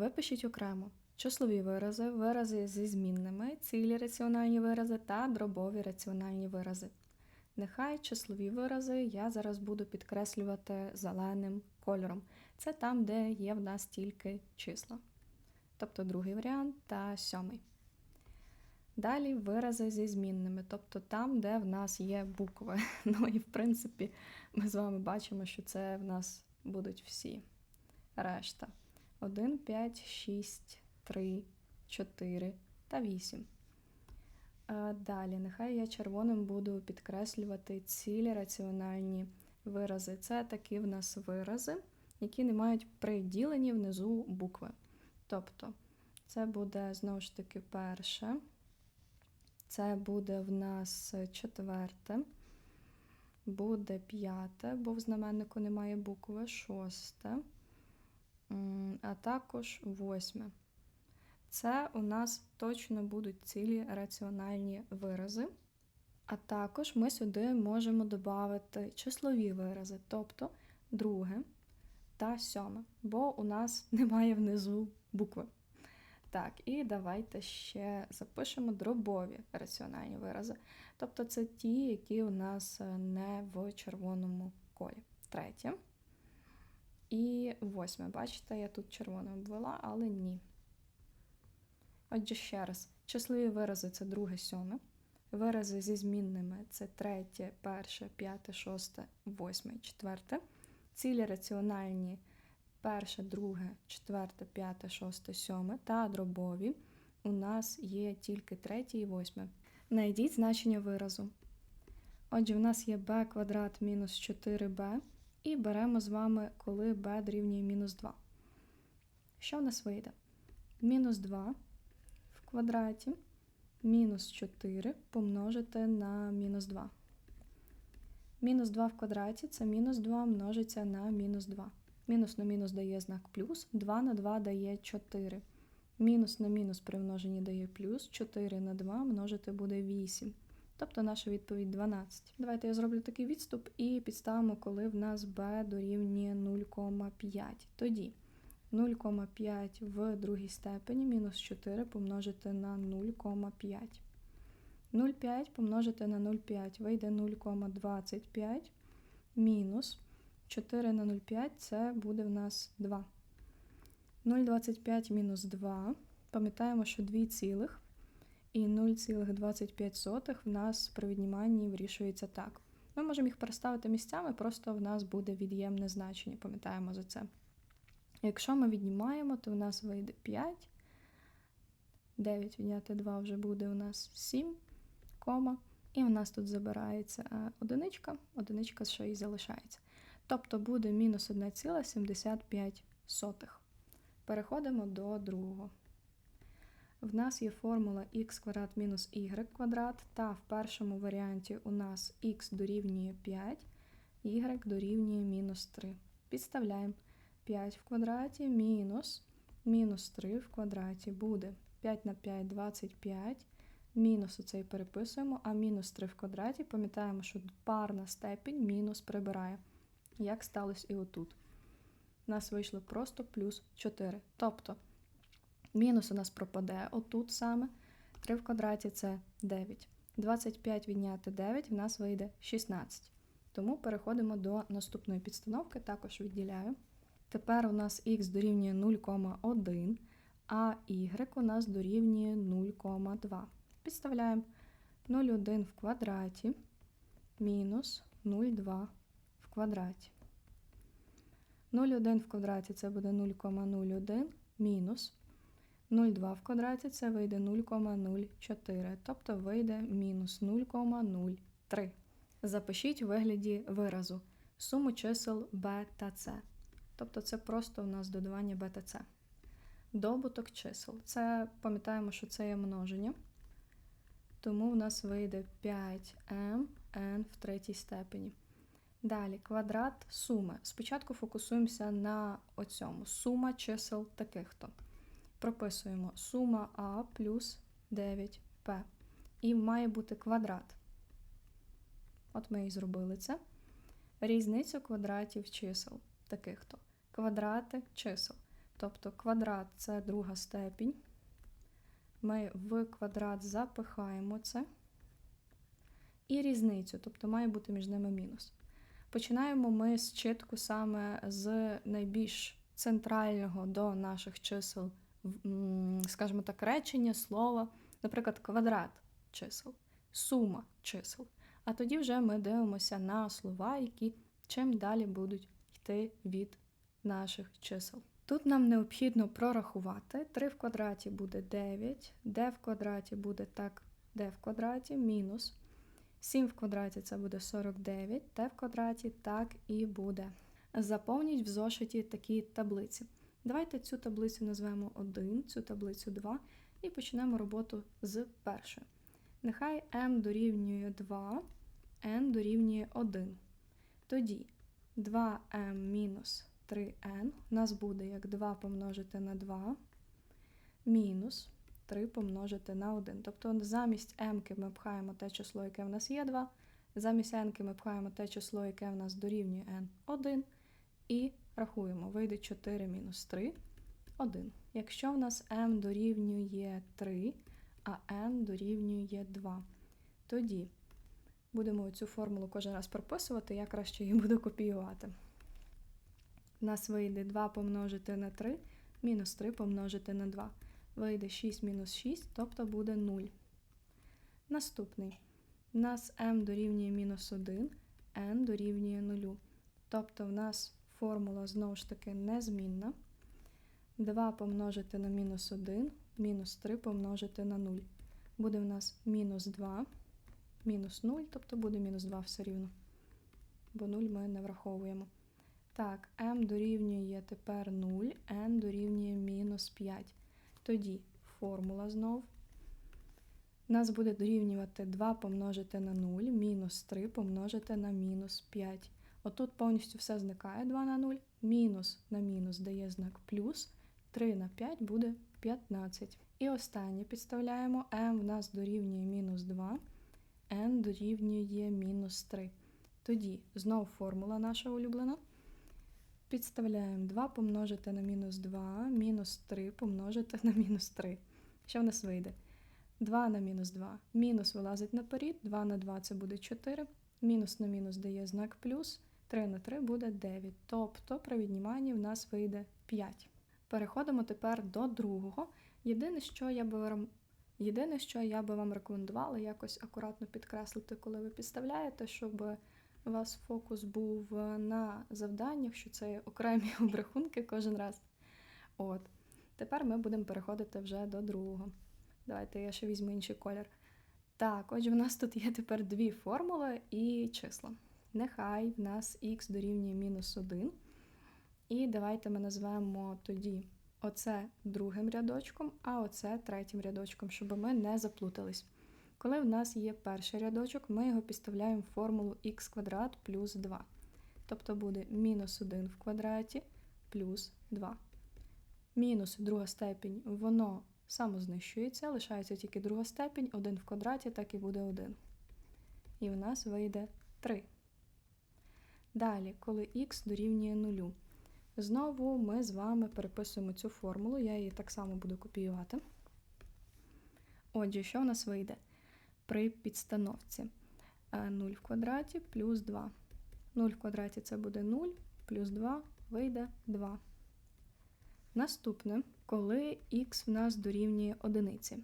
Випишіть окремо числові вирази, вирази зі змінними, цілі раціональні вирази та дробові раціональні вирази. Нехай числові вирази я зараз буду підкреслювати зеленим кольором. Це там, де є в нас тільки числа. Тобто другий варіант та сьомий. Далі вирази зі змінними, тобто там, де в нас є букви. Ну і в принципі, ми з вами бачимо, що це в нас будуть всі. Решта. 1, 5, 6, 3, 4 та 8. Далі, нехай я червоним буду підкреслювати цілі раціональні вирази. Це такі в нас вирази, які не мають приділені внизу букви. Тобто, це буде знову ж таки перше, це буде в нас четверте, буде п'яте, бо в знаменнику немає букви, шосте, а також восьме. Це у нас точно будуть цілі раціональні вирази. А також ми сюди можемо додати числові вирази, тобто друге та сьоме, бо у нас немає внизу букви. Так, і давайте ще запишемо дробові раціональні вирази. Тобто це ті, які у нас не в червоному колі. Третє. І восьме. Бачите, я тут червоним обвела, але ні. Отже, ще раз, числові вирази це друге, сьоме. Вирази зі змінними це третє, перше, п'яте, шосте, восьме, четверте. Цілі раціональні перше, друге, четверте, п'яте, шосте, сьоме та дробові. У нас є тільки третє і восьме. Найдіть значення виразу. Отже, в нас є b квадрат мінус 4b, і беремо з вами, коли b дорівнює мінус 2. Що в нас вийде? Мінус 2 в квадраті мінус 4 помножити на мінус 2. Мінус 2 в квадраті це мінус 2 множиться на мінус 2. Мінус на мінус дає знак плюс, 2 на 2 дає 4. Мінус на мінус при множенні дає плюс, 4 на 2 множити буде 8. Тобто наша відповідь 12. Давайте я зроблю такий відступ і підставимо, коли в нас b дорівнює 0,5. Тоді 0,5 в другій степені мінус 4 помножити на 0,5. 0,5 помножити на 0,5 вийде 0,25 мінус 4 на 0,5 це буде в нас 2. 0,25 мінус 2. Пам'ятаємо, що 2 цілих і 0,25 в нас при відніманні вирішується так. Ми можемо їх переставити місцями, просто в нас буде від'ємне значення, пам'ятаємо за це. Якщо ми віднімаємо, то в нас вийде 5. 9 відняти 2 вже буде у нас 7, кома. І в нас тут забирається е, одиничка, одиничка що і залишається. Тобто буде мінус 1,75. Переходимо до другого. В нас є формула х квадрат мінус y квадрат, та в першому варіанті у нас х дорівнює 5, y дорівнює мінус 3. Підставляємо 5 в квадраті мінус мінус 3 в квадраті буде 5 на 5 25. Мінус оцей переписуємо, а мінус 3 в квадраті, пам'ятаємо, що парна степінь мінус прибирає. Як сталося і отут. У нас вийшло просто плюс 4. Тобто мінус у нас пропаде отут саме. 3 в квадраті це 9. 25 відняти 9 в нас вийде 16. Тому переходимо до наступної підстановки, також відділяю. Тепер у нас х дорівнює 0,1, а y у нас дорівнює 0,2. Підставляємо 0,1 в квадраті мінус 0,2 в квадраті. 0,1 в квадраті це буде 0,01 мінус 0,2 в квадраті це вийде 0,04, тобто вийде мінус 0,03. Запишіть у вигляді виразу суму чисел b та c. Тобто це просто у нас додавання b та c. Добуток чисел. Це пам'ятаємо, що це є множення. Тому в нас вийде 5m n в третій степені. Далі квадрат суми. Спочатку фокусуємося на оцьому. Сума чисел таких-то. Прописуємо сума А плюс 9П. І має бути квадрат. От ми і зробили це. Різницю квадратів чисел таких-то. Квадрати чисел. Тобто квадрат це друга степінь. Ми в квадрат запихаємо це. І різницю, тобто має бути між ними мінус. Починаємо ми з чітку саме з найбільш центрального до наших чисел, скажімо так, речення, слова, наприклад, квадрат чисел, сума чисел. А тоді вже ми дивимося на слова, які чим далі будуть йти від наших чисел. Тут нам необхідно прорахувати 3 в квадраті буде 9, d в квадраті буде так d в квадраті мінус 7 в квадраті це буде 49, t в квадраті так і буде. Заповніть в зошиті такі таблиці. Давайте цю таблицю назвемо 1, цю таблицю 2 і почнемо роботу з першої. Нехай m дорівнює 2, n дорівнює 1. Тоді 2m мінус 3n у нас буде як 2 помножити на 2 мінус 3 помножити на 1. Тобто замість m ми пхаємо те число, яке в нас є 2, замість n ми пхаємо те число, яке в нас дорівнює n 1, і рахуємо, вийде 4 мінус 3, 1. Якщо в нас m дорівнює 3, а n дорівнює 2, тоді будемо цю формулу кожен раз прописувати, я краще її буду копіювати. У нас вийде 2 помножити на 3, мінус 3 помножити на 2. Вийде 6 мінус 6, тобто буде 0. Наступний. У нас m дорівнює мінус 1, n дорівнює 0. Тобто в нас формула знову ж таки незмінна. 2 помножити на мінус 1, мінус 3 помножити на 0. Буде в нас мінус 2, мінус 0, тобто буде мінус 2 все рівно. Бо 0 ми не враховуємо. Так, m дорівнює тепер 0, n дорівнює мінус 5. Тоді формула знов. Нас буде дорівнювати 2 помножити на 0, мінус 3 помножити на мінус 5. Отут повністю все зникає 2 на 0, мінус на мінус дає знак плюс, 3 на 5 буде 15. І останнє підставляємо m в нас дорівнює мінус 2, n дорівнює мінус 3. Тоді знов формула наша улюблена. Підставляємо 2 помножити на мінус 2, мінус 3 помножити на мінус 3. Що в нас вийде? 2 на мінус 2. Мінус вилазить наперед, 2 на 2 це буде 4. Мінус на мінус дає знак плюс, 3 на 3 буде 9. Тобто при відніманні в нас вийде 5. Переходимо тепер до другого. Єдине, що я би Єдине, що я би вам рекомендувала якось акуратно підкреслити, коли ви підставляєте, щоб у вас фокус був на завданнях, що це окремі обрахунки кожен раз. От. Тепер ми будемо переходити вже до другого. Давайте я ще візьму інший колір. Так, отже, в нас тут є тепер дві формули і числа. Нехай в нас х дорівнює мінус 1. І давайте ми назвемо тоді оце другим рядочком, а оце третім рядочком, щоб ми не заплутались. Коли в нас є перший рядочок, ми його підставляємо в формулу х квадрат плюс 2. Тобто буде мінус 1 в квадраті плюс 2. Мінус друга степінь, воно самознищується, лишається тільки друга степінь, 1 в квадраті, так і буде 1. І в нас вийде 3. Далі, коли х дорівнює 0. Знову ми з вами переписуємо цю формулу, я її так само буду копіювати. Отже, що в нас вийде? При підстановці 0 в квадраті плюс 2. 0 в квадраті це буде 0, плюс 2 вийде 2. Наступне, коли х в нас дорівнює одиниці.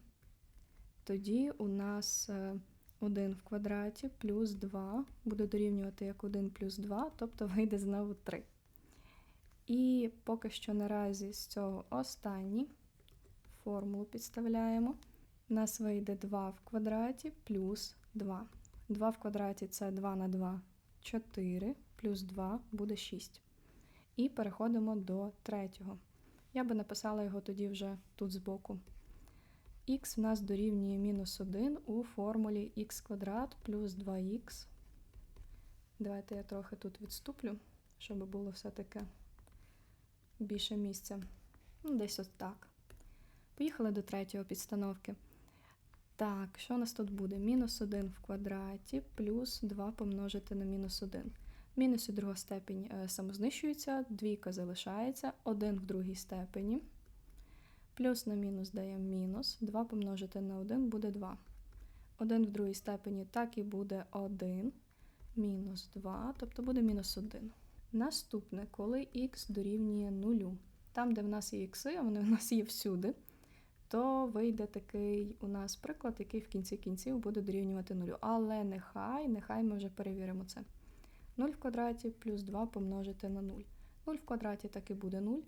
Тоді у нас 1 в квадраті плюс 2 буде дорівнювати як 1 плюс 2, тобто вийде знову 3. І поки що наразі з цього останній формулу підставляємо. У нас вийде 2 в квадраті плюс 2. 2 в квадраті це 2 на 2 4, плюс 2 буде 6. І переходимо до третього. Я би написала його тоді вже тут збоку. Х в нас дорівнює мінус 1 у формулі х квадрат плюс 2х. Давайте я трохи тут відступлю, щоб було все-таки більше місця. Ну, десь ось так. Поїхали до третього підстановки. Так, що у нас тут буде? Мінус 1 в квадраті плюс 2 помножити на мінус 1. Мінус і друга степінь е, самознищується, двійка залишається, 1 в другій степені. Плюс на мінус дає мінус. 2 помножити на 1 буде 2. 1 в другій степені так і буде 1. Мінус 2, тобто буде мінус 1. Наступне, коли х дорівнює 0. Там, де в нас є ікси, а вони в нас є всюди, то вийде такий у нас приклад, який в кінці кінців буде дорівнювати 0. Але нехай, нехай ми вже перевіримо це. 0 в квадраті плюс 2 помножити на 0. 0 в квадраті так і буде 0,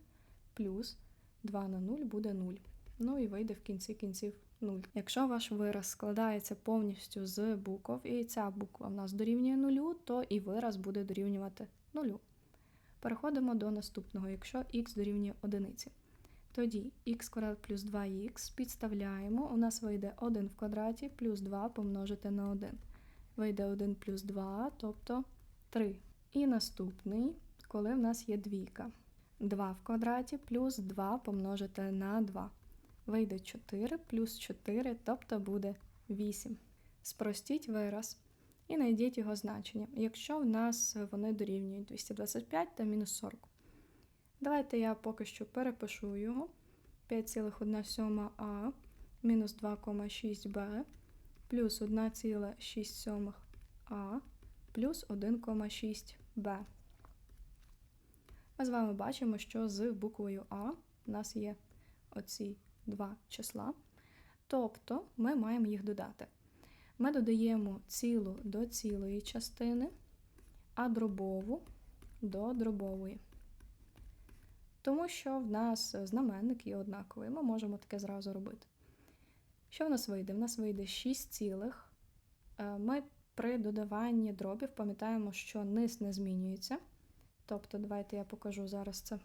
плюс 2 на 0 буде 0. Ну і вийде в кінці кінців 0. Якщо ваш вираз складається повністю з букв, і ця буква в нас дорівнює 0, то і вираз буде дорівнювати 0. Переходимо до наступного, якщо х дорівнює 1. Тоді х квадрат плюс 2х підставляємо, у нас вийде 1 в квадраті плюс 2 помножити на 1. Вийде 1 плюс 2, тобто 3. І наступний, коли в нас є двійка. 2 в квадраті плюс 2 помножити на 2. Вийде 4 плюс 4, тобто буде 8. Спростіть вираз і знайдіть його значення, якщо в нас вони дорівнюють 225 та мінус 40. Давайте я поки що перепишу його. 5,1 мінус 2,6b плюс 1,6 а плюс 1,6b. Ми з вами бачимо, що з буквою А у нас є оці два числа. Тобто ми маємо їх додати. Ми додаємо цілу до цілої частини, а дробову до дробової. Тому що в нас знаменник є однаковий, ми можемо таке зразу робити. Що в нас вийде? В нас вийде 6 цілих. Е, ми при додаванні дробів пам'ятаємо, що низ не змінюється. Тобто, давайте я покажу зараз це.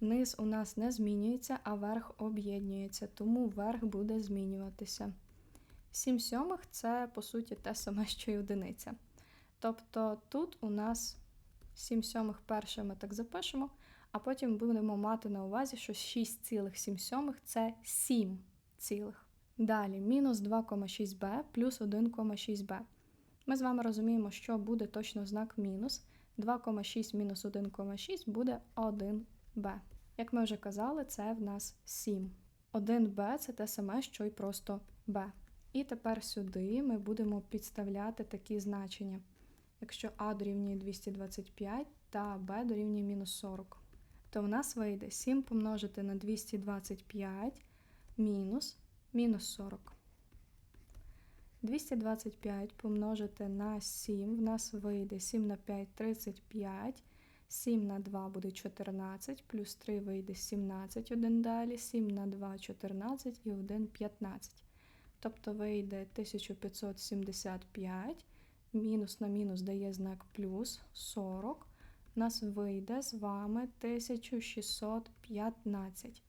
Низ у нас не змінюється, а верх об'єднується, тому верх буде змінюватися. 7 сьомих це, по суті, те саме, що й одиниця. Тобто тут у нас 7 сьомих перше ми так запишемо, а потім будемо мати на увазі, що 6,7 сьомих це 7 цілих. Далі мінус 2,6b плюс 1,6b. Ми з вами розуміємо, що буде точно знак мінус. 2,6 мінус 1,6 буде 1b. Як ми вже казали, це в нас 7. 1b це те саме, що й просто b. І тепер сюди ми будемо підставляти такі значення. Якщо а дорівнює 225 та b дорівнює мінус 40, то в нас вийде 7 помножити на 225 мінус мінус 40. 225 помножити на 7, в нас вийде 7 на 5 35, 7 на 2 буде 14, плюс 3 вийде 17, один далі, 7 на 2 14 і 1 15. Тобто вийде 1575, мінус на мінус дає знак плюс 40. У нас вийде з вами 1615.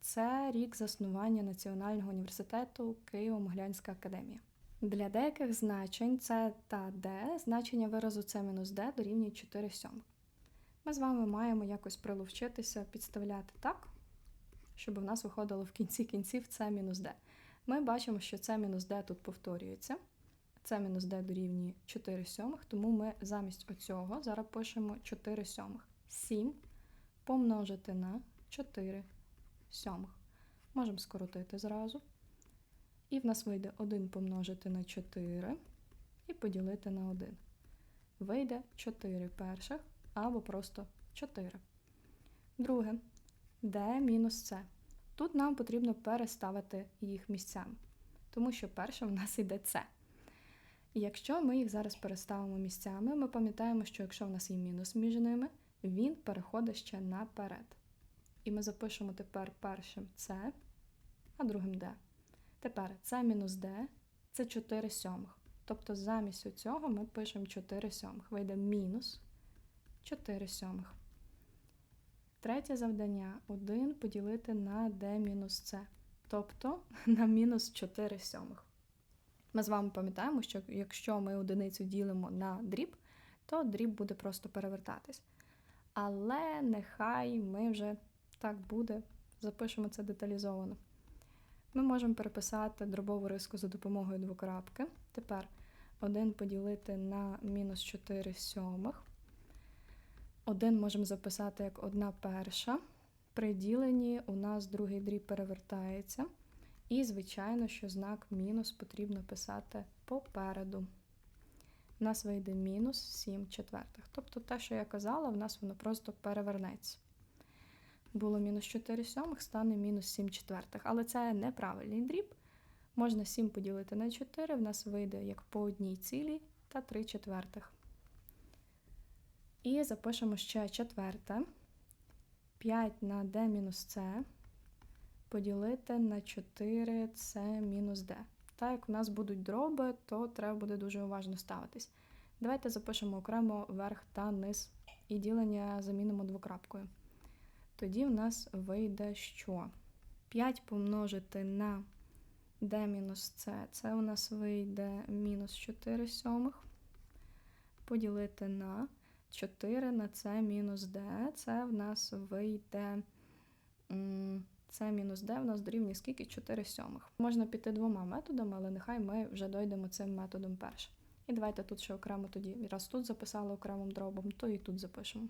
Це рік заснування Національного університету Києво-Могилянська академія. Для деяких значень С та Д значення виразу С-Д дорівнює 4 сьомих. Ми з вами маємо якось приловчитися, підставляти так, щоб у нас виходило в кінці кінців С-Д. Ми бачимо, що С-Д тут повторюється. С-Д дорівнює 4 сьомих, тому ми замість оцього зараз пишемо 4 сьомих. 7 помножити на 4 сьомих. Можемо скоротити зразу. І в нас вийде 1 помножити на 4 і поділити на 1. Вийде 4 перших або просто 4. Друге, d мінус c. Тут нам потрібно переставити їх місцями, тому що перше в нас йде c. І якщо ми їх зараз переставимо місцями, ми пам'ятаємо, що якщо в нас є мінус між ними, він переходить ще наперед. І ми запишемо тепер першим c, а другим d. Тепер це мінус d це 4 сьомих. Тобто замість цього ми пишемо 4 сьомих. Вийде мінус 4 сьомих. Третє завдання 1 поділити на d мінус c. Тобто на мінус 4 сьомих. Ми з вами пам'ятаємо, що якщо ми одиницю ділимо на дріб, то дріб буде просто перевертатись. Але нехай ми вже так буде, запишемо це деталізовано. Ми можемо переписати дробову риску за допомогою двокрапки. Тепер 1 поділити на мінус 4 сьомих. 1 можемо записати як 1 перша. При діленні у нас другий дріб перевертається. І, звичайно, що знак мінус потрібно писати попереду. У нас вийде мінус 7 четвертих. Тобто те, що я казала, в нас воно просто перевернеться. Було мінус 4 сьомих, стане мінус 7 четвертих. Але це неправильний дріб. Можна 7 поділити на 4, в нас вийде як по одній цілій та 3 четвертих. І запишемо ще четверте. 5 на d мінус c поділити на 4 c мінус d. Так як у нас будуть дроби, то треба буде дуже уважно ставитись. Давайте запишемо окремо верх та низ і ділення замінимо двокрапкою. Тоді в нас вийде що? 5 помножити на d мінус c, це у нас вийде мінус 4 сьомих. Поділити на 4 на c мінус d, це в нас вийде c мінус d, в нас дорівнює скільки 4 сьомих. Можна піти двома методами, але нехай ми вже дойдемо цим методом першим. І давайте тут ще окремо тоді, раз тут записали окремим дробом, то і тут запишемо.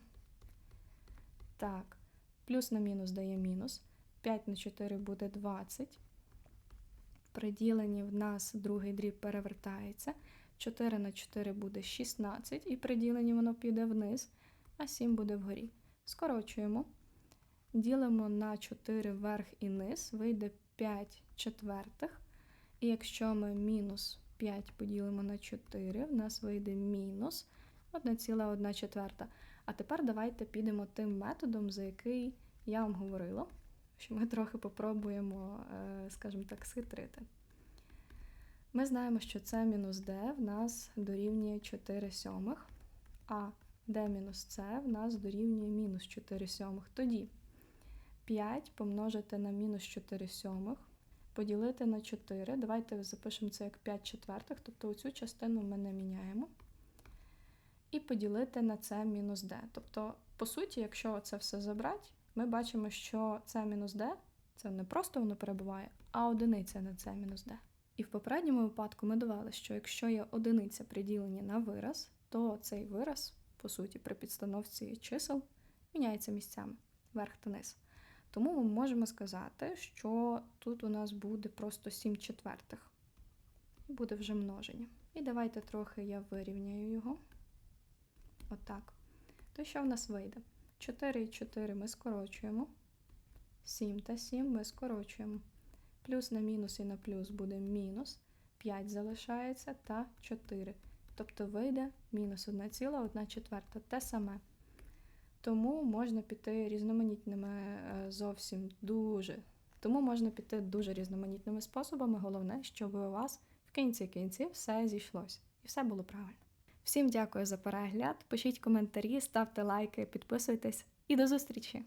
Так, плюс на мінус дає мінус. 5 на 4 буде 20. При діленні в нас другий дріб перевертається. 4 на 4 буде 16, і при діленні воно піде вниз, а 7 буде вгорі. Скорочуємо. Ділимо на 4 вверх і низ, вийде 5 четвертих. І якщо ми мінус 5 поділимо на 4, в нас вийде мінус 1,1 четверта. А тепер давайте підемо тим методом, за який я вам говорила, що ми трохи попробуємо, е, скажімо так, схитрити. Ми знаємо, що це мінус d в нас дорівнює 4 сьомих, а d мінус c в нас дорівнює мінус 4 сьомих. Тоді 5 помножити на мінус 4 сьомих, поділити на 4. Давайте запишемо це як 5 четвертих, тобто оцю частину ми не міняємо. І поділити на це мінус d. Тобто, по суті, якщо це все забрати, ми бачимо, що це мінус d, це не просто воно перебуває, а одиниця на це мінус d. І в попередньому випадку ми довели, що якщо є одиниця приділення на вираз, то цей вираз, по суті, при підстановці чисел міняється місцями верх та низ. Тому ми можемо сказати, що тут у нас буде просто 7 четвертих. Буде вже множення. І давайте трохи я вирівняю його. Отак. То що в нас вийде? 4 і 4 ми скорочуємо. 7 та 7 ми скорочуємо. Плюс на мінус і на плюс буде мінус. 5 залишається та 4. Тобто вийде мінус 1,1 четверта. Те саме. Тому можна піти різноманітними е, зовсім дуже. Тому можна піти дуже різноманітними способами. Головне, щоб у вас в кінці кінці все зійшлося і все було правильно. Всім дякую за перегляд. Пишіть коментарі, ставте лайки, підписуйтесь і до зустрічі!